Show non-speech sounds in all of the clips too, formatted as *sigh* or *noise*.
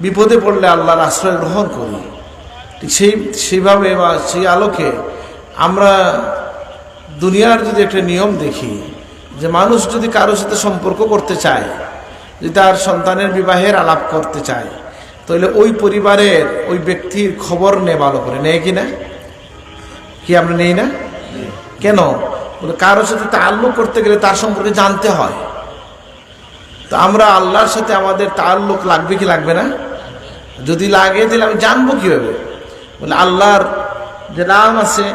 বিপদে পড়লে আল্লাহর আশ্রয় গ্রহণ করি। ঠিক সেই সেইভাবে বা সেই আলোকে আমরা দুনিয়ার যদি একটা নিয়ম দেখি যে মানুষ যদি কারোর সাথে সম্পর্ক করতে চায় যদি তার সন্তানের বিবাহের আলাপ করতে চায় তাহলে ওই পরিবারের ওই ব্যক্তির খবর নেয় ভালো করে। নেয় কি না? কি আমরা নেই না? কেন? কারোর সাথে তাল্লুক করতে গেলে তার সম্পর্কে জানতে হয়। তো আমরা আল্লাহর সাথে আমাদের তার লোক লাগবে কি লাগবে না? যদি লাগে তাহলে আমি জানব কীভাবে? বলে আল্লাহর যে নাম আছে,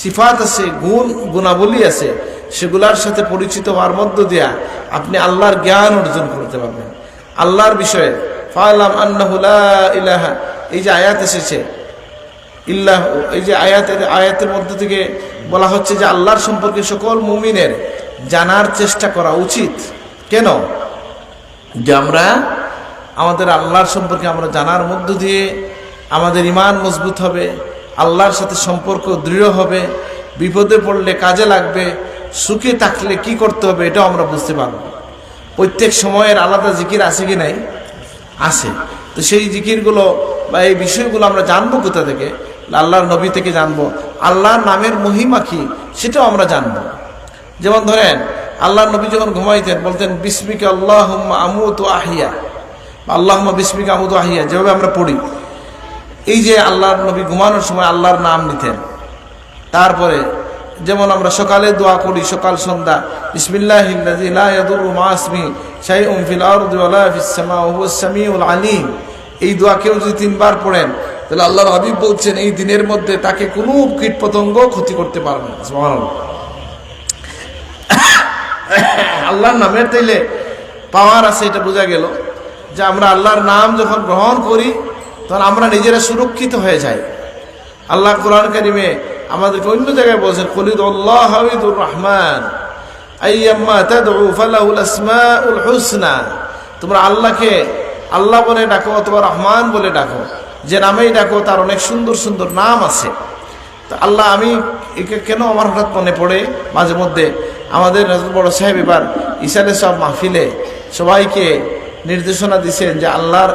সিফাত আছে, গুণ, গুণাবলী আছে, সেগুলার সাথে পরিচিত হওয়ার মধ্য দিয়া আপনি আল্লাহর জ্ঞান অর্জন করতে পারবেন। আল্লাহর বিষয়ে ফালাম আন্নাহুলা ইলাহা, এই যে আয়াত এসেছে, ইল্লাহ, এই যে আয়াতের আয়াতের মধ্যে থেকে বলা হচ্ছে যে আল্লাহর সম্পর্কে সকল মুমিনের জানার চেষ্টা করা উচিত। কেন? যে আমরা আমাদের আল্লাহর সম্পর্কে আমরা জানার মধ্য দিয়ে আমাদের ইমান মজবুত হবে, আল্লাহর সাথে সম্পর্ক দৃঢ় হবে, বিপদে পড়লে কাজে লাগবে, সুখে থাকলে কি করতে হবে এটাও আমরা বুঝতে পারব। প্রত্যেক সময়ের আলাদা জিকির আছে কি নাই? আছে। তো সেই জিকিরগুলো বা এই বিষয়গুলো আমরা জানব কোথা থেকে? আল্লাহর নবী থেকে জানব। আল্লাহর নামের মহিমা কি? সেটাও আমরা জানব। যেমন ধরেন আল্লাহর নবী যখন ঘুমাইতেন, বলতেন, বিস্মিকা আল্লাহ আমুত আহিয়া। আল্লাহ বিস্মিকা আমুত আহিয়া, যেভাবে আমরা পড়ি। এই যে আল্লাহর নবী ঘুমানোর সময় আল্লাহর নাম নিতেন। তারপরে যেমন আমরা সকালে দোয়া করি, সকাল, সন্ধ্যা আলিম। এই দোয়া কেউ যদি তিনবার পড়েন, তাহলে আল্লাহর হাবিব বলছেন, এই দিনের মধ্যে তাকে কোনো কীট পতঙ্গ ক্ষতি করতে পারবে না। *coughs* আল্লাহর নামের তাইলে পাওয়ার আছে, এটা বোঝা গেল। যে আমরা আল্লাহর নাম যখন গ্রহণ করি, তখন আমরা নিজেরা সুরক্ষিত হয়ে যাই। আল্লাহ কোরআন কারিমে আমাদেরকে অন্য জায়গায় বলছেন কলিদ আল্লাহ হামিদুর রহমান হুসনা। তোমরা আল্লাহকে, আল্লাহ বলে ডাকো অথবা রহমান বলে ডাকো। যে নামেই ডাকো, তার অনেক সুন্দর সুন্দর নাম আছে। তো আল্লাহ, আমি একে কেন আমার হঠাৎ মনে পড়ে? মাঝে মধ্যে আমাদের বড় সাহেব এবার ইসালে সব মাহফিলে সবাইকে নির্দেশনা দিচ্ছেন যে আল্লাহর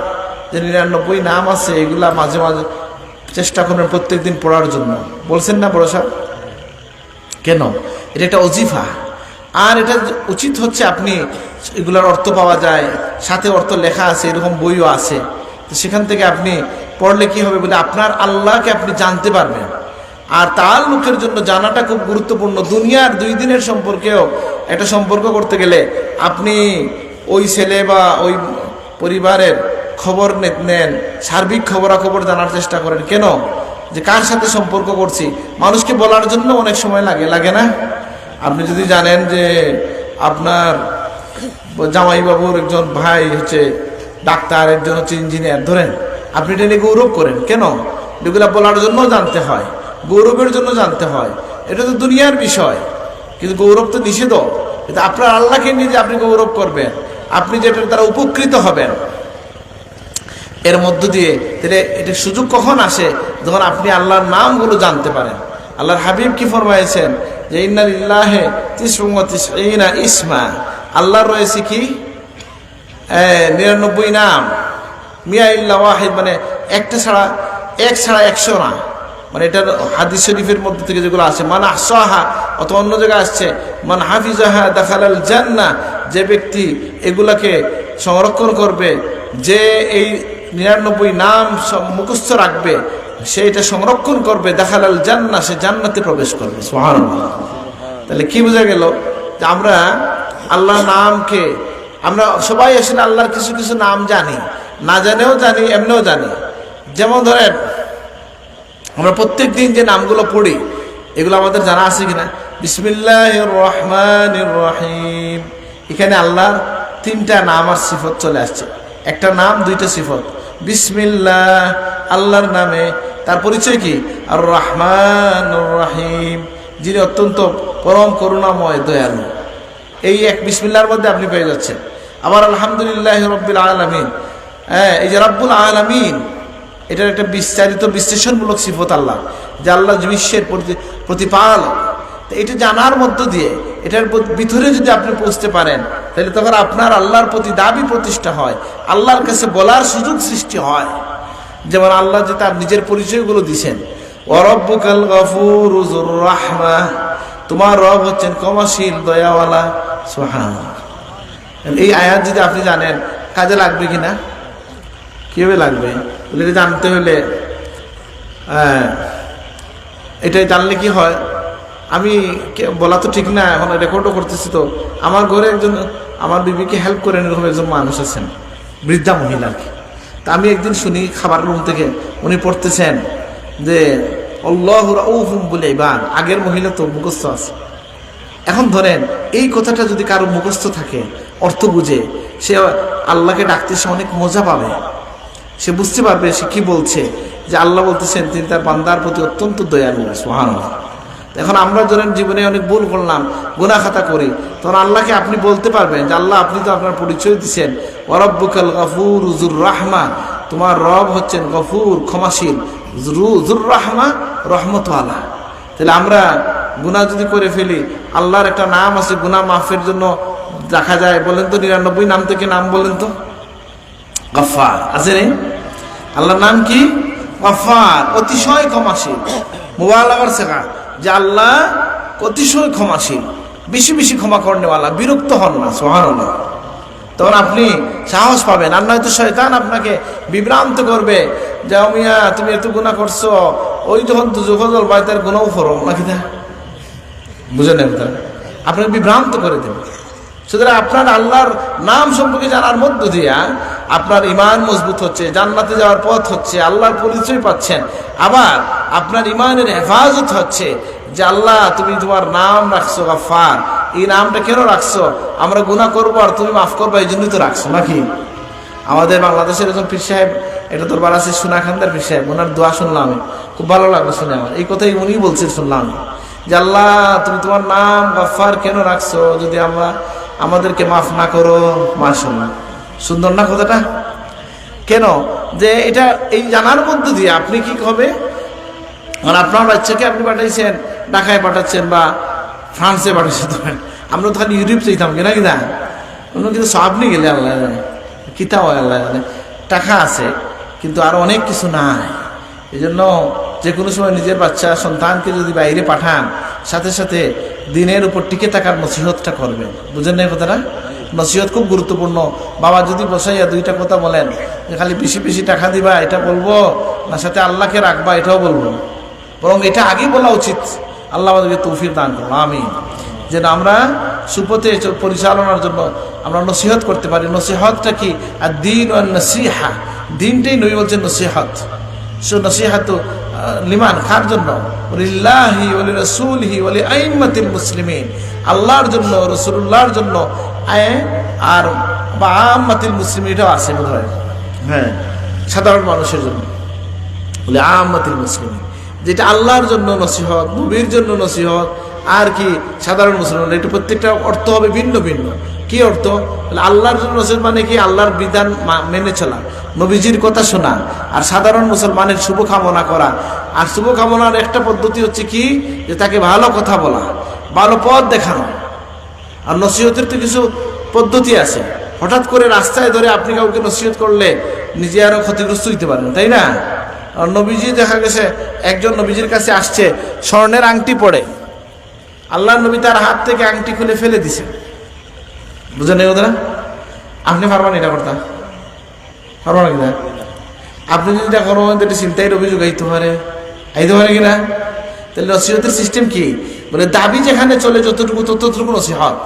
যে নিরানব্বই নাম আছে, এগুলা মাঝে মাঝে চেষ্টা করেন প্রত্যেক দিন পড়ার জন্য। বলছেন না বড় সাহেব? কেন? এটা একটা অজিফা। আর এটা উচিত হচ্ছে আপনি এগুলোর অর্থ পাওয়া যায়, সাথে অর্থ লেখা আছে, এরকম বইও আছে। তো সেখান থেকে আপনি পড়লে কি হবে বলে আপনার আল্লাহকে আপনি জানতে পারবেন। আর তার লোকের জন্য জানাটা খুব গুরুত্বপূর্ণ। দুনিয়ার দুই দিনের সম্পর্কেও একটা সম্পর্ক করতে গেলে আপনি ওই ছেলে বা ওই পরিবারের খবর নেন, সার্বিক খবরাখবর জানার চেষ্টা করেন। কেন? যে কার সাথে সম্পর্ক করছি? মানুষকে বলার জন্য অনেক সময় লাগে লাগে না? আপনি যদি জানেন যে আপনার জামাইবাবুর একজন ভাই হচ্ছে ডাক্তার, একজন হচ্ছে ইঞ্জিনিয়ার, ধরেন। আপনি এটা নিয়ে গৌরব করেন। কেন? এগুলা বলার জন্য জানতে হয়। গৌরবের জন্য জানতে হয়। এটা তো দুনিয়ার বিষয়। কিন্তু গৌরব তো নিষেধ কিন্তু আপনার আল্লাহকে নিয়ে যে আপনি গৌরব করবেন, আপনি যেটার দ্বারা উপকৃত হবেন, এর মধ্য দিয়ে তাহলে এটার সুযোগ কখন আসে? যখন আপনি আল্লাহর নামগুলো জানতে পারেন। আল্লাহর হাবিব কি ফরমাইছেন যে ইন্নালিল্লাহে তিসনা ইসমা। আল্লাহর রয়েছে কি? নিরানব্বই নাম। মিয়া ইল্লা ওয়াহিদ মানে একটা ছাড়া, এক ছাড়া একশো না। মানে এটার হাদিস শরীফের মধ্যে থেকে যেগুলো আছে মান আহসাহা অথবা অন্য জায়গায় আসছে, মান হাফিজাহা দেখালাল জান্না যে ব্যক্তি এগুলাকে সংরক্ষণ করবে, যে এই নিরানব্বই নাম মুখস্থ রাখবে, সে এটা সংরক্ষণ করবে, দেখালাল জান্না সে জান্নাতে প্রবেশ করবে তাহলে কি বোঝা গেল? যে আমরা আল্লাহর নামকে, আমরা সবাই আসলে আল্লাহর কিছু কিছু নাম জানি, না জানেও জানি, এমনিও জানি। যেমন ধরেন আমরা প্রত্যেক দিন যে নামগুলো পড়ি, এগুলো আমাদের জানা আছে কিনা? বিসমিল্লাহ রহমান রহিম এখানে আল্লাহর তিনটা নাম আর সিফত চলে আসছে। একটা নাম, দুইটা সিফত। বিসমিল্লাহ, আল্লাহর নামে। তার পরিচয় কি? আর রহমান রহিম যিনি অত্যন্ত পরম করুণাময়, দয়ালু। এই এক বিসমিল্লার মধ্যে আপনি পেয়ে যাচ্ছেন। আবার আলহামদুলিল্লাহ রব্বিল আলমিন। হ্যাঁ এই যে রব্বুল আলমিন এটার একটা বিস্তারিত বিশ্লেষণমূলক সিফত আল্লাহ, যে আল্লাহ বিশ্বের প্রতি প্রতিপালক। এটা জানার মধ্য দিয়ে, এটার ভিতরে যদি আপনি পৌঁছতে পারেন, তাহলে তখন আপনার আল্লাহর প্রতি দাবি প্রতিষ্ঠা হয়, আল্লাহর কাছে বলার সুযোগ সৃষ্টি হয়। যেমন আল্লাহ যে তার নিজের পরিচয়গুলো দিছেন, ওরব্বুকাল গফুর রাহমা তোমার রব হচ্ছেন ক্ষমাশীল, দয়াওয়ালা সোহান এই আয়াত যদি আপনি জানেন, কাজে লাগবে কিনা? কীভাবে লাগবে? এটা জানতে হলে হ্যাঁ, এটাই জানলে কি হয়? আমি বলা তো ঠিক না এখন রেকর্ডও করতেছি তো। আমার ঘরে একজন আমার বিবিকে হেল্প করেন এরকম একজন মানুষ আছেন বৃদ্ধা মহিলা তা আমি একদিন শুনি খাবার রুম থেকে উনি পড়তেছেন যে অল্লাহ রউফুম বলে ইবান আগের মহিলা তো মুখস্থ আছে। এখন ধরেন এই কথাটা যদি কারও মুখস্থ থাকে অর্থ বুঝে সে আল্লাহকে ডাকতে সে অনেক মজা পাবে। সে বুঝতে পারবে সে কি বলছে যে আল্লাহ বলতেছেন, তিনি তার বান্দার প্রতি অত্যন্ত দয়ালু সোহান এখন আমরা ধরেন জীবনে অনেক ভুল করলাম গুনা খাতা করি, তখন আল্লাহকে আপনি বলতে পারবেন যে আল্লাহ, আপনি তো আপনার পরিচয় দিচ্ছেন ওরব্বুকাল গফুর জুর রাহমা, তোমার রব হচ্ছেন গফুর, ক্ষমাশীল। জুরু- জুর রাহমা, রহমতওয়ালা। তাহলে আমরা গুনাহ যদি করে ফেলি, আল্লাহর একটা নাম আছে, গুনাহ মাফের জন্য দেখা যায়, বলেন তো নিরানব্বই নাম থেকে নাম বলেন তো। গফার। আছে রে? আল্লাহর নাম কি? গফার। অতিশয় ক্ষমাশীল। মোবাইল আবার শেখা। যে আল্লাহ অতিশয় ক্ষমাশীল। বেশি বেশি ক্ষমা করনেওয়ালা বিরক্ত হন না সোহান তখন আপনি সাহস পাবেন। আর নয়তো শয়তান আপনাকে বিভ্রান্ত করবে। যে মিয়া, তুমি এত গুণা করছ। ওই যখন দুজল বাড়িতে গুণাও করো নাকি দা বুঝে নেন আপনাকে বিভ্রান্ত করে দেবে। সুতরাং আপনার আল্লাহর নাম সম্পর্কে জানার মধ্য দিয়া আপনার ইমান মজবুত হচ্ছে, জান্নাতে যাওয়ার পথ হচ্ছে, আল্লাহর পরিচয় পাচ্ছেন। আবার আপনার ইমানের হেফাজত হচ্ছে যে, আল্লাহ, তুমি তোমার নাম রাখছো গাফার এই নামটা কেন রাখছো? আমরা গুণা করব আর তুমি মাফ করব এই জন্যই তো রাখছো, নাকি? আমাদের বাংলাদেশের একজন পীর সাহেব, এটা দরবার আছে সুনাখান্দার পীর সাহেব, ওনার দোয়া শুনলাম খুব ভালো লাগল শুনে আমার। এই কথাই উনি বলছেন, শুনলাম। যে, আল্লাহ, তুমি তোমার নাম গফার কেন রাখছো? যদি আমরা আমাদেরকে মাফ না করো মাশাল্লাহ সুন্দর না কথাটা? কেন? যে এটা এই জানার মধ্য দিয়ে আপনি কি হবে আর আপনার বাচ্চাকে আপনি পাঠাইছেন, ঢাকায় পাঠাচ্ছেন বা ফ্রান্সে পাঠাচ্ছেন আমরা তো খালি ইউরোপ চাইতাম কিনা কিনা অন্য কিন্তু সব নিয়ে গেলে আল্লাহ জানে। কিতা হয় আল্লাহ জানে। টাকা আছে, কিন্তু আর অনেক কিছু নাই। এই জন্য যে কোনো সময় নিজের বাচ্চা, সন্তানকে যদি বাইরে পাঠান, সাথে সাথে দিনের উপর টিকে থাকার নসিহতটা করবেন বুঝেন না কথাটা? নসিহত খুব গুরুত্বপূর্ণ। বাবা যদি বসাইয়া দুইটা কথা বলেন, যে খালি বেশি বেশি টাকা দিবা, এটা বলব, না সাথে আল্লাহকে রাখবা, এটাও বলব। বরং এটা আগে বলা উচিত। আল্লাহ আমাদেরকে তৌফিক দান করব আমি যেন আমরা সুপথে পরিচালনার জন্য আমরা নসিহত করতে পারি। নসিহতটা কি? আর দিন ও নসিহা দিনটাই নই বলছে নসিহত। সো নসিহাত লিমান কার জন্য? লিল্লাহি ওলি রসুলহি ওলি আইম্মাতিল মুসলিমিন। আল্লাহর জন্য রসুল্লাহর জন্য আয় আর বা আম্মাতিল মুসলিম এটাও আছে বোধ হয়। হ্যাঁ। সাধারণ মানুষের জন্য। বলে আহমতিল মুসলিম যেটা আল্লাহর জন্য নসিহত নবীর জন্য নসিহত আর কি সাধারণ মুসলমান এটা প্রত্যেকটা অর্থ হবে ভিন্ন ভিন্ন। কি অর্থ? আল্লাহর জন্য নসিহত মানে কি? আল্লাহর বিধান মেনে চলা। নবীজির কথা শোনা। আর সাধারণ মুসলমানের শুভ কামনা করা। আর শুভ কামনার একটা পদ্ধতি হচ্ছে কি? যে তাকে ভালো কথা বলা, ভালো পথ দেখানো। আর নসিহতের তো কিছু পদ্ধতি আছে। হঠাৎ করে রাস্তায় ধরে আপনি কাউকে নসিহত করলে নিজে আরও ক্ষতিগ্রস্ত হইতে পারেন, তাই না? আর নবীজি দেখা গেছে, একজন নবীজির কাছে আসছে, স্বর্ণের আংটি পড়ে। আল্লাহ নবী তার হাত থেকে আংটি খুলে ফেলে দিছে। বুঝেন কথাটা আপনি পারবেন এটা করতাম পারবেন না। কিনা আপনি এটা করো এটা চিন্তায় অভিযোগ আইতে পারে আইতে পারে কিনা? তাহলে নসিহতের সিস্টেম কি? বলে দাবি যেখানে চলে যতটুকু, ততটুকু নসিহত।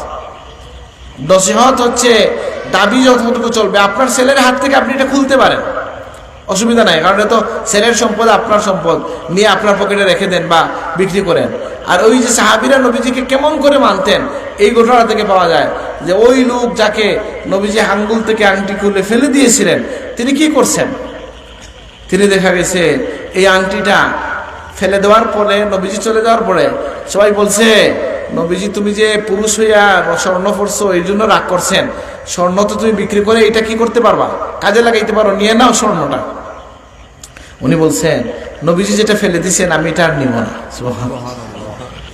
নসিহত হচ্ছে দাবি যতটুকু চলবে, আপনার ছেলের হাত থেকে আপনি এটা খুলতে পারেন। অসুবিধা নাই, কারণ এটা তো ছেলের সম্পদ, আপনার সম্পদ। নিয়ে আপনার পকেটে রেখে দেন বা বিক্রি করেন। আর ওই যে সাহাবিরা নবীজিকে কেমন করে মানতেন, এই ঘটনা থেকে পাওয়া যায় যে ওই লোক যাকে নবীজি হাঙ্গুল থেকে আংটি খুলে ফেলে দিয়েছিলেন, তিনি কি করছেন? তিনি দেখা গেছে, এই আংটিটা ফেলে দেওয়ার পরে, নবীজি চলে যাওয়ার পরে সবাই বলছে, নবীজি, তুমি যে পুরুষ হইয়া স্বর্ণ পড়ছো এই জন্য রাগ করছেন। স্বর্ণ তো তুমি বিক্রি করে এটা কি করতে পারবা? কাজে লাগাইতে পারো, নিয়ে নাও স্বর্ণটা। উনি বলছেন, নবীজি যেটা ফেলে দিছেন, আমি এটা আর নিব না।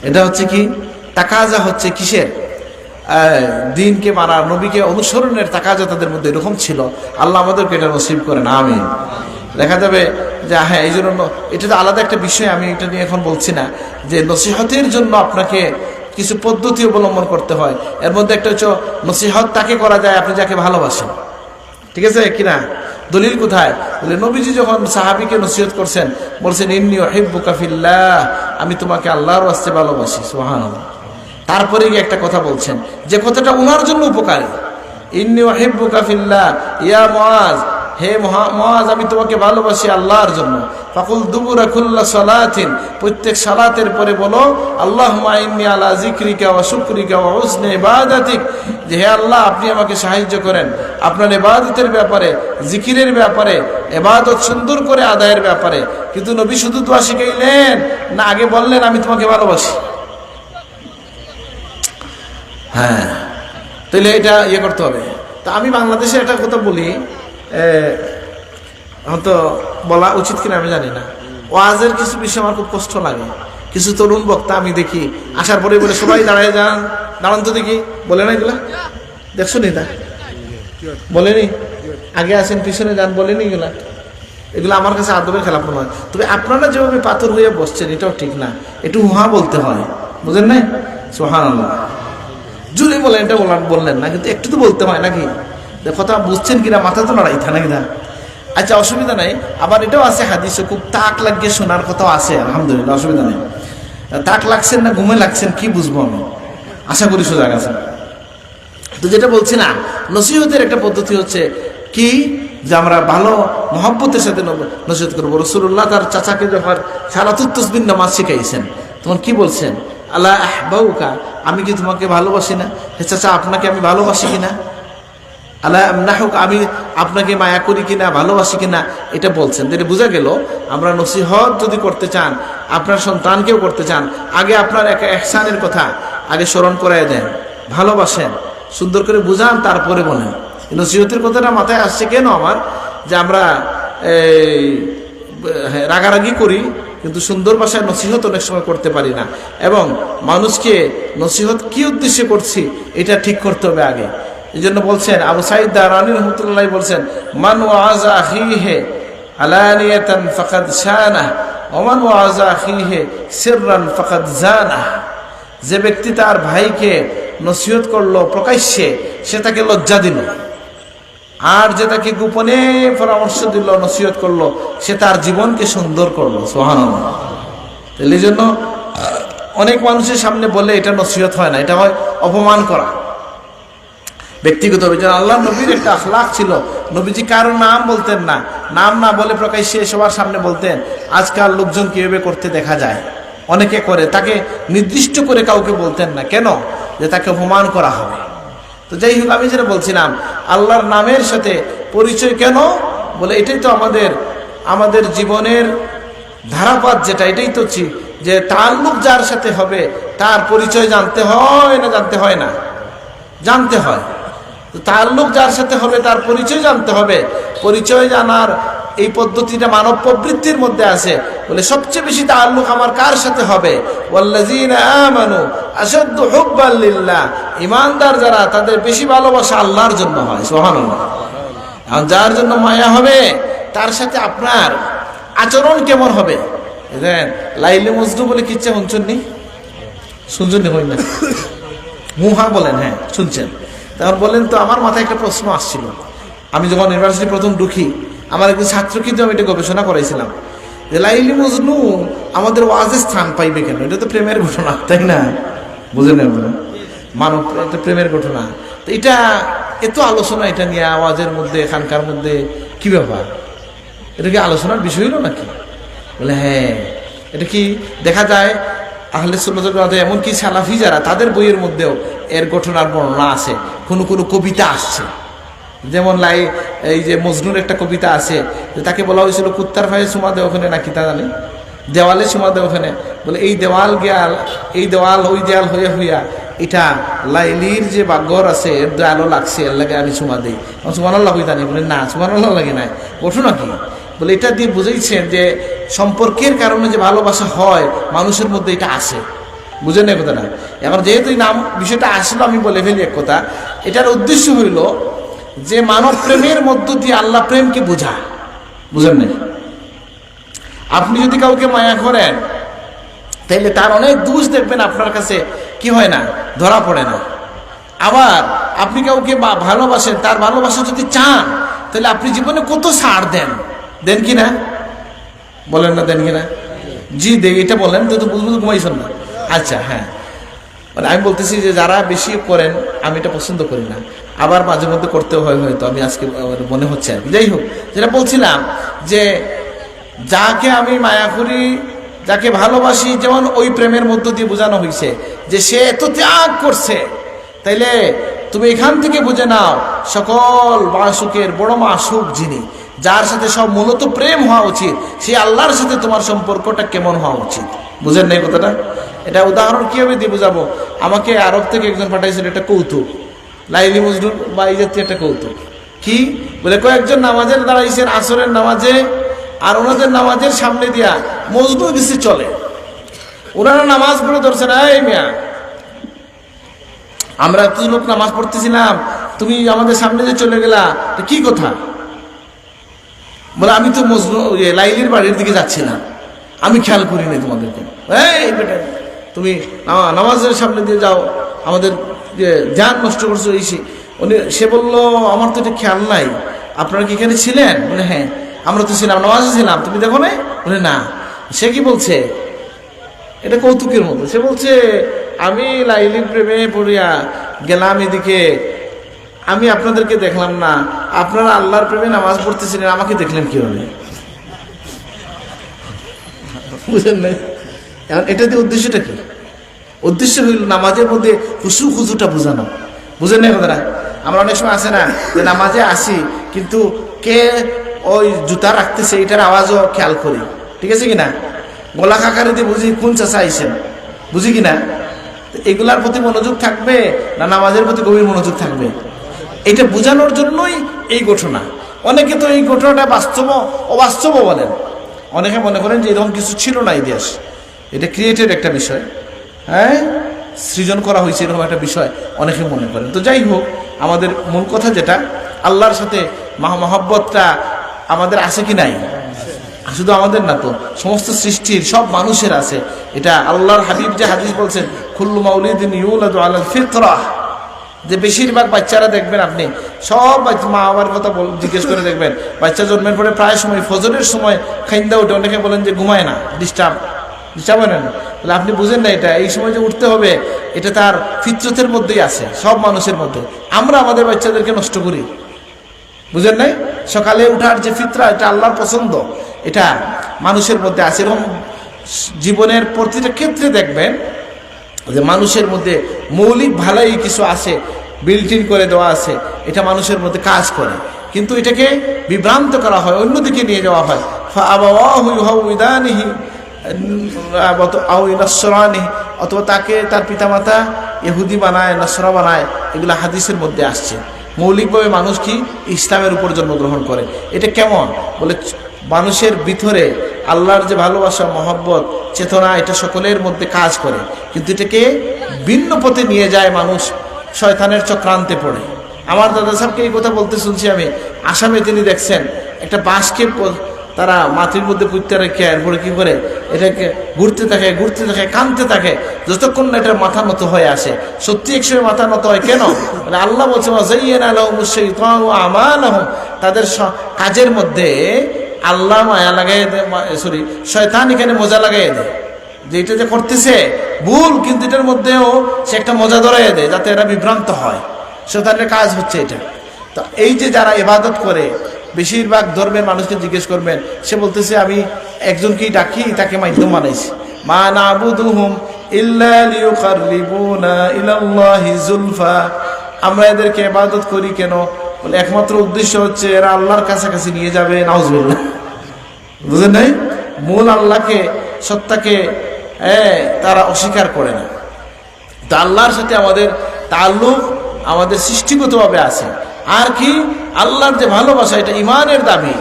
এটা হচ্ছে কি? তাকাজা হচ্ছে কিসের? দিনকে মারা নবীকে অনুসরণের তাকাজা তাদের মধ্যে এরকম ছিল। আল্লাহ আমাদেরকে এটা নসিব করে না আমিন। দেখা যাবে যে হ্যাঁ এই জন্য এটা তো আলাদা একটা বিষয়, আমি এটা নিয়ে এখন বলছি না। যে নসিহতের জন্য আপনাকে কিছু পদ্ধতি অবলম্বন করতে হয়। এর মধ্যে একটা হচ্ছে, নসিহত তাকে করা যায়, আপনি যাকে ভালোবাসেন। ঠিক আছে কিনা? দলিল কোথায়? বলে, নবীজি যখন সাহাবিকে নসিহত করছেন, বলছেন, ইন্নি হিব্বু কাফিল্লাহ আমি তোমাকে আল্লাহর আসতে ভালোবাসি সোহান তারপরে গিয়ে একটা কথা বলছেন, যে কথাটা ওনার জন্য উপকারী। ইন্নি হিব্বু কাফিল্লাহ ইয়া মহাজ হে মহা- মহাজ, আমি তোমাকে ভালোবাসি আল্লাহর জন্য। ফাকুল দুবুরা খুল্লা সালাতিন, প্রত্যেক সালাতের পরে বলো আল্লাহ ইন্নি আলা জিক্রিকা ওয়া শুকরিকা ওয়া হুসনে ইবাদাতিক। যে হে আল্লাহ, আপনি আমাকে সাহায্য করেন। আপনার এবাদতের ব্যাপারে জিকিরের ব্যাপারে এবাদত সুন্দর করে আদায়ের ব্যাপারে। কিন্তু নবী শুধু দোয়া শিখাইলেন, না আগে বললেন, আমি তোমাকে ভালোবাসি। হ্যাঁ তাহলে এটা ইয়ে করতে হবে। তা আমি বাংলাদেশে একটা কথা বলি হয়তো বলা উচিত কিনা আমি জানি না। ওয়াজের কিছু বিষয় আমার খুব কষ্ট লাগে। কিছু তরুণ বক্তা আমি দেখি, আসার পরে বলে, সবাই দাঁড়ায় যান, দাঁড়ান তো দেখি। বলে না এগুলা? দেখছ নি তা বলেনি আগে আসেন, পিছনে যান বলেনি এগুলা? এগুলো আমার কাছে আদবের খেলাপ নয়। তবে আপনারা যেভাবে পাথর হয়ে বসছেন, এটাও ঠিক না। একটু হুহা বলতে হয়। বুঝেন নাই? সোহান জুড়ে বলেন, এটা বললেন না, কিন্তু একটু তো বলতে হয় নাকি? কথা বুঝছেন কিনা মাথা তো লড়াই থা নাকি না আচ্ছা অসুবিধা নাই। আবার এটাও আছে হাদিসে, খুব তাক লাগিয়ে শোনার কথাও আছে, আলহামদুলিল্লাহ, অসুবিধা নেই। তাক লাগছেন না, ঘুমে লাগছেন, কি বুঝব আমি? আশা করি সোজা গেছেন তো যেটা বলছি না, নসিহতের একটা পদ্ধতি হচ্ছে কি? যে আমরা ভালো মহব্বতের সাথে নসিহত করব। রসুল্লাহ তার চাচাকে যখন সালাতুত্তসবিন নামাজ শিখাইছেন, তখন কি বলছেন? আল্লাহ আহবাউকা, আমি কি তোমাকে ভালোবাসি না? হে চাচা, আপনাকে আমি ভালোবাসি কিনা আল্লাহ নাহুক আমি আপনাকে মায়া করি কিনা ভালোবাসি কিনা এটা বলছেন। তাহলে বোঝা গেল আমরা নসিহত যদি করতে চান আপনার সন্তানকেও করতে চান আগে আপনার এক এহসানের কথা আগে স্মরণ করাই দেন ভালোবাসেন সুন্দর করে বুঝান তারপরে বলেন। নসিহতের কথাটা মাথায় আসছে কেন আমার? যে আমরা এই হ্যাঁ, রাগারাগি করি কিন্তু সুন্দর ভাষায় নসিহত অনেক সময় করতে পারি না। এবং মানুষকে নসিহত কি উদ্দেশ্যে করছি এটা ঠিক করতে হবে আগে। এই জন্য বলছেন, আবু সাইদ দারানি রহমতুল্লাহ বলছেন, মান ওয়াজা আখিহে আলানিয়াতান ফাকাদ শানা ওমান ওয়াজা আখিহে সিররান ফাকাদ জানা। যে ব্যক্তি তার ভাইকে নসিহত করল প্রকাশ্যে, সে তাকে লজ্জা দিল। আর যে তাকে গোপনে পরামর্শ দিল, নসিহত করল, সে তার জীবনকে সুন্দর করল সোহান তাহলে এই জন্য অনেক মানুষের সামনে বলে এটা নসিহত হয় না, এটা হয় অপমান করা। ব্যক্তিগত অভিযান আল্লাহ নবীর একটা আখলাখ ছিল। নবীজি কারও নাম বলতেন না। নাম না বলে প্রকাশ্যে সবার সামনে বলতেন, আজকাল লোকজন কীভাবে করতে দেখা যায়? অনেকে করে, তাকে নির্দিষ্ট করে কাউকে বলতেন না। কেন? যে তাকে অপমান করা হবে। তো যাই হোক, আমি যেটা বলছিলাম, আল্লাহর নামের সাথে পরিচয় কেন? বলে এটাই তো আমাদের আমাদের জীবনের ধারাপাত যেটা, এটাই তো যে তাল্লুক যার সাথে হবে, তার পরিচয় জানতে হয় না জানতে হয় না? জানতে হয়। তাল্লুক যার সাথে হবে, তার পরিচয় জানতে হবে। পরিচয় জানার এই পদ্ধতিটা মানব প্রবৃত্তির মধ্যে আছে। বলে সবচেয়ে বেশি তাল্লুক আমার কার সাথে হবে? ইমানদার যারা, তাদের বেশি ভালোবাসা আল্লাহর জন্য হয় সোহান আর যার জন্য মায়া হবে, তার সাথে আপনার আচরণ কেমন হবে? লাইলে মজনু বলে কিচ্ছা শুনছেন নি? শুনছেন না? মুহা বলেন হ্যাঁ শুনছেন। তখন বললেন, তো আমার মাথায় একটা প্রশ্ন আসছিল। আমি যখন ইউনিভার্সিটি প্রথম ঢুকি আমার একজন ছাত্র কিন্তু আমি এটা গবেষণা করাইছিলাম। লাইলি মজনু আমাদের ওয়াজে স্থান পাইবে কেন? এটা তো প্রেমের ঘটনা, তাই না? বুঝে নেব মানব প্রেমের ঘটনা। তো এটা, এত আলোচনা এটা নিয়ে আওয়াজের মধ্যে, এখানকার মধ্যে, কি ব্যাপার? এটা কি আলোচনার বিষয় হলো নাকি? বলে হ্যাঁ। এটা কি দেখা যায় আহলে সুন্নতের এমনকি সালাফি যারা, তাদের বইয়ের মধ্যেও এর ঘটনার বর্ণনা আছে, কোনো কোনো কবিতা আসছে। যেমন লাই, এই যে মজনুর একটা কবিতা আছে তাকে বলা হয়েছিল, কুত্তার ভাই সুমা দে ওখানে নাকি তা জানি দেওয়ালে সুমা দে ওখানে। বলে, এই দেওয়াল গেয়াল, এই দেওয়াল ওই দেওয়াল হইয়া হইয়া, এটা লাইলির যে বাগর আছে, এর দেয়ালও লাগছে, এর লাগে আমি সুমা দিই। সুমান আল্লাহ হইতা নেই বলে, না সুমান আল্লাহ লাগে নাই। ঘটনা কি বলে এটা দিয়ে বুঝাইছেন যে সম্পর্কের কারণে যে ভালোবাসা হয়, মানুষের মধ্যে এটা আসে বুঝেন না কথাটা? এখন যেহেতু নাম, বিষয়টা আসলো, আমি বলে ফেলি এক কথা। এটার উদ্দেশ্য হইল যে মানব প্রেমের মধ্য দিয়ে আল্লাহ প্রেমকে বোঝা। বুঝেন না আপনি যদি কাউকে মায়া করেন তাহলে তার অনেক দোষ দেখবেন আপনার কাছে। কি হয় না? ধরা পড়ে না। আবার আপনি কাউকে ভালোবাসেন, তার ভালোবাসা যদি চান তাহলে আপনি জীবনে কত ছাড় দেন? দেন কি না বলেন না দেন কি না জি দে এটা বলেন তো বুঝবুঝ ঘুমাইছেন না। আচ্ছা হ্যাঁ। মানে আমি বলতেছি যে যারা বেশি করেন, আমি এটা পছন্দ করি না। আবার মাঝে মধ্যে করতে হয় হয়তো, আমি আজকে মনে হচ্ছে আর। যাই হোক, যেটা বলছিলাম যে যাকে আমি মায়া করি, যাকে ভালোবাসি, যেমন ওই প্রেমের মধ্য দিয়ে বোঝানো হয়েছে যে সে এত ত্যাগ করছে। তাইলে তুমি এখান থেকে বুঝে নাও, সকল মাসুকের বড় মাসুক যিনি যার সাথে সব মূলত প্রেম হওয়া উচিত সেই আল্লাহর সাথে তোমার সম্পর্কটা কেমন হওয়া উচিত। বুঝেন না কথাটা? এটা উদাহরণ কীভাবে দিয়ে বোঝাবো? আমাকে আরব থেকে একজন পাঠাইছিল এটা কৌতুক। লাইলি মজনুর বা এই জাতীয় একটা কৌতুক। কি? বলে, কয়েকজন নামাজের দাঁড়াইছেন, আসরের নামাজে, আর ওনাদের নামাজের সামনে দিয়া মজনু বেশি চলে। ওনারা নামাজ পড়ে ধরছেন এই মিয়া। আমরা এত লোক নামাজ পড়তেছিলাম, তুমি আমাদের সামনে যে চলে গেলা কি কথা? বলে, আমি তো মজনু লাইলির বাড়ির দিকে যাচ্ছিলাম আমি খেয়াল করি নাই তোমাদেরকে। এই বেটা, তুমি নামা- নামাজের সামনে দিয়ে যাও। আমাদের যে ধ্যান নষ্ট করছ, এই উনি, সে বলল, আমার তো এটা খেয়াল নাই। আপনারা কি এখানে ছিলেন? বলে হ্যাঁ আমরা তো ছিলাম, নামাজে ছিলাম। তুমি দেখো না বলে, না। সে কি বলছে? এটা কৌতুকের মতো। সে বলছে, আমি লাইলির প্রেমে পড়িয়া গেলাম এদিকে। আমি আপনাদেরকে দেখলাম না। আপনারা আল্লাহর প্রেমে নামাজ পড়তেছিলেন, আমাকে দেখলেন কীভাবে? বুঝলেন না এটা দিয়ে উদ্দেশ্যটা কি? উদ্দেশ্য হইল নামাজের মধ্যে হুসু খুশুটা বোঝানো। বুঝেন না কথাটা? আমরা অনেক সময় আসে না, যে নামাজে আসি, কিন্তু কে ওই জুতা রাখতেছে এটার আওয়াজও খেয়াল করি। ঠিক আছে কিনা? গলা কাকারে দিয়ে বুঝি কোন চাষা আইসেন বুঝি কিনা? এগুলার প্রতি মনোযোগ থাকবে না নামাজের প্রতি গভীর মনোযোগ থাকবে? এটা বোঝানোর জন্যই এই ঘটনা। অনেকে তো এই ঘটনাটা বাস্তব অবাস্তব বলেন। অনেকে মনে করেন যে এরকম কিছু ছিল না ইতিহাস এটা ক্রিয়েটেড একটা বিষয়। হ্যাঁ? সৃজন করা হয়েছে এরকম একটা বিষয় অনেকে মনে করেন। তো যাই হোক, আমাদের মূল কথা যেটা, আল্লাহর সাথে মহা- মহব্বতটা আমাদের আছে কি নাই? শুধু আমাদের না তো, সমস্ত সৃষ্টির সব মানুষের আছে। এটা আল্লাহর হাবিব যে হাদিস বলছেন খুল্লু মাউলিদিন ইউলাদু আলাল ফিতরাহ যে বেশিরভাগ বাচ্চারা দেখবেন আপনি, সব মা বাবার কথা জিজ্ঞেস করে দেখবেন। বাচ্চা জন্মের পরে প্রায় সময় ফজরের সময় খাইন্দা উঠে অনেকে বলেন যে ঘুমায় না ডিস্টার্ব ডিস্টার্ব হয় না। তাহলে আপনি বুঝেন না এটা, এই সময় যে উঠতে হবে, এটা তার ফিতরতের মধ্যেই আছে, সব মানুষের মধ্যে। আমরা আমাদের বাচ্চাদেরকে নষ্ট করি। বুঝেন নাই? সকালে উঠার যে ফিতরা, এটা আল্লাহর পছন্দ। এটা মানুষের মধ্যে আছে। এরকম জীবনের প্রতিটা ক্ষেত্রে দেখবেন যে মানুষের মধ্যে মৌলিক ভালাই কিছু আছে বিল্ট ইন করে দেওয়া আছে, এটা মানুষের মধ্যে কাজ করে। কিন্তু এটাকে বিভ্রান্ত করা হয়, অন্যদিকে নিয়ে যাওয়া হয়। অথবা তাকে তার পিতামাতা ইহুদি বানায়, নসরা বানায়, এগুলো হাদিসের মধ্যে আসছে। মৌলিকভাবে মানুষ কি ইসলামের উপর জন্মগ্রহণ করে? এটা কেমন? বলে মানুষের ভিতরে আল্লাহর যে ভালোবাসা, মহব্বত, চেতনা, এটা সকলের মধ্যে কাজ করে। কিন্তু এটাকে ভিন্ন পথে নিয়ে যায় মানুষ, শয়তানের চক্রান্তে পড়ে। আমার দাদা সাহেবকে এই কথা বলতে শুনছি আমি। আসামে তিনি দেখছেন, একটা বাঁশকে তারা মাটির মধ্যে পুঁততে রেখে, এরপরে কি করে? এটাকে ঘুরতে থাকে ঘুরতে থাকে কানতে থাকে। যতক্ষণ না এটার মাথা নত হয়ে আসে। সত্যি একসময় মাথা নত হয় কেন? মানে আল্লাহ বলছে তাদের কাজের মধ্যে আল্লাহ মায়া লাগাই দেয় সরি শয়তান এখানে মজা লাগাই দেয়। যে এটা যে করতেছে, ভুল, কিন্তু এটার মধ্যেও সে একটা মজা ধরাই দেয়, যাতে এরা বিভ্রান্ত হয়। শয়তানের কাজ হচ্ছে এটা। তো এই যে যারা ইবাদত করে, বেশিরভাগ ধর্মের মানুষকে জিজ্ঞেস করবেন, সে বলতেছে, আমি একজনকেই ডাকি, তাকে মাধ্যম বানাইছি। মা ইলাল্লাহি যুলফা আমরা এদেরকে ইবাদত করি কেন? বলে একমাত্র উদ্দেশ্য হচ্ছে এরা আল্লাহর কাছাকাছি নিয়ে যাবে, নাউজুবিল্লাহ। বুঝলেন নাই? মূল আল্লাহকে, সত্তাকে তারা অস্বীকার করে না। তো আল্লাহর সাথে আমাদের তাল্লুক আমাদের সৃষ্টিগতভাবে আছে। আর কি? আল্লাহর যে ভালোবাসা, এটা ইমানের দাবি।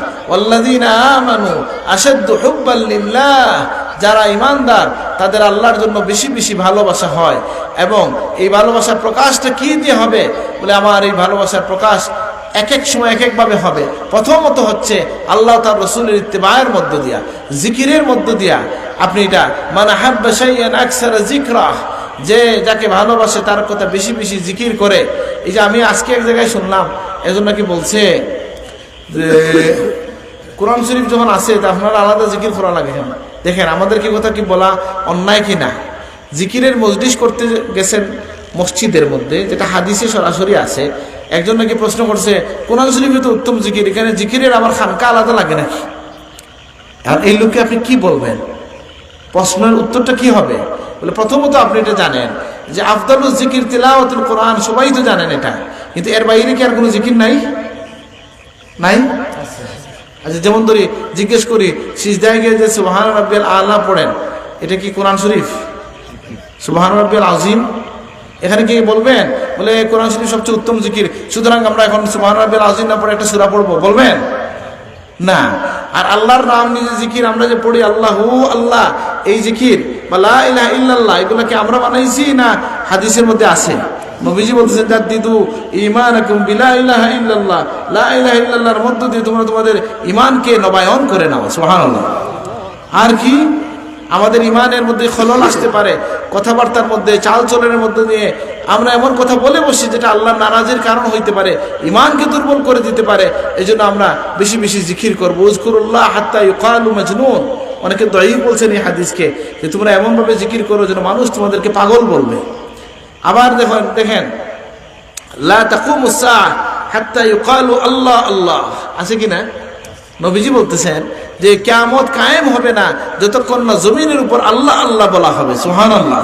যারা ইমানদার তাদের আল্লাহর জন্য বেশি বেশি ভালোবাসা হয়। এবং এই ভালোবাসার প্রকাশটা কি দিয়ে হবে? বলে আমার এই ভালোবাসার প্রকাশ এক এক সময় এক একভাবে হবে। প্রথমত হচ্ছে আল্লাহ তার রসুলের ইত্তেবায়ের মধ্য দিয়া, জিকিরের মধ্য দিয়া আপনি এটা মানে হাব্বাসাইয়ান আকসারা জিকরাহ যে যাকে ভালোবাসে তার কথা বেশি বেশি জিকির করে। এই যে আমি আজকে এক জায়গায় শুনলাম, এজন্য নাকি বলছে যে, কোরআন শরীফ যখন আসে, তা আপনারা আলাদা জিকির করা লাগে কেন? দেখেন আমাদের কি কথা কি বলা অন্যায় কি না জিকিরের মজলিস করতে গেছেন মসজিদের মধ্যে, যেটা হাদিসে সরাসরি আছে, একজন নাকি প্রশ্ন করছে কোরআন শরীফে তো উত্তম জিকির? এখানে জিকিরের আমার খানকা আলাদা লাগে নাকি? আর এই লোককে আপনি কি বলবেন? প্রশ্নের উত্তরটা কি হবে? বলে প্রথমত আপনি এটা জানেন যে আফদালুল জিকির তিলাওয়াতুল কোরআন, সবাই তো জানেন এটা। কিন্তু এর বাইরে কি আর কোনো জিকির নাই? নাই? আচ্ছা যেমন ধরি জিজ্ঞেস করি, সিজদায় গিয়ে যে সুবাহান রব্বিয়াল আল্লাহ পড়েন, এটা কি কোরআন শরীফ? সুবাহান রব্বিয়াল আজিম এখানে কি বলবেন, বলে কোরআন শরীফ সবচেয়ে উত্তম জিকির। সুতরাং আমরা এখন সুবাহান রব্বিয়াল আজিম না পড়ে একটা সুরা পড়ব। বলবেন? না। আর আল্লাহর নাম নিজে জিকির আমরা যে পড়ি, আল্লাহু আল্লাহ, এই জিকির, বা লা ইলাহা ইল্লাল্লাহ এগুলোকে আমরা বানাইছি না হাদিসের মধ্যে আছে? নবীজি বলতেছেন, জাদ্দিদু ঈমানাকুম বিলা ইলাহা ইল্লাল্লাহ, লা ইলাহা ইল্লাল্লাহর মধ্য দিয়ে তোমরা তোমাদের ঈমানকে নবায়ন করে নাও, সুবহানাল্লাহ। আর কি? আমাদের ইমানের মধ্যে খলল আসতে পারে, কথাবার্তার মধ্যে, চালচলনের মধ্যে দিয়ে আমরা এমন কথা বলে বসি যেটা আল্লাহ নারাজের কারণ হইতে পারে ইমানকে দুর্বল করে দিতে পারে এই জন্য আমরা বেশি বেশি জিকির করব। উজকুরুল্লাহ হাত্তা ইউকালু মাজনুন। অনেকে দয়ী বলছেন এই হাদিসকে যে তোমরা এমনভাবে জিকির করো যেন মানুষ তোমাদেরকে পাগল বলবে। আবার দেখেন দেখেন, লা আল্লাহ আল্লাহ। আছে কি না নবীজি বলতেছেন যে কিয়ামত কায়েম হবে না যতক্ষণ না জমিনের উপর আল্লাহ আল্লাহ বলা হবে। সুবহানাল্লাহ।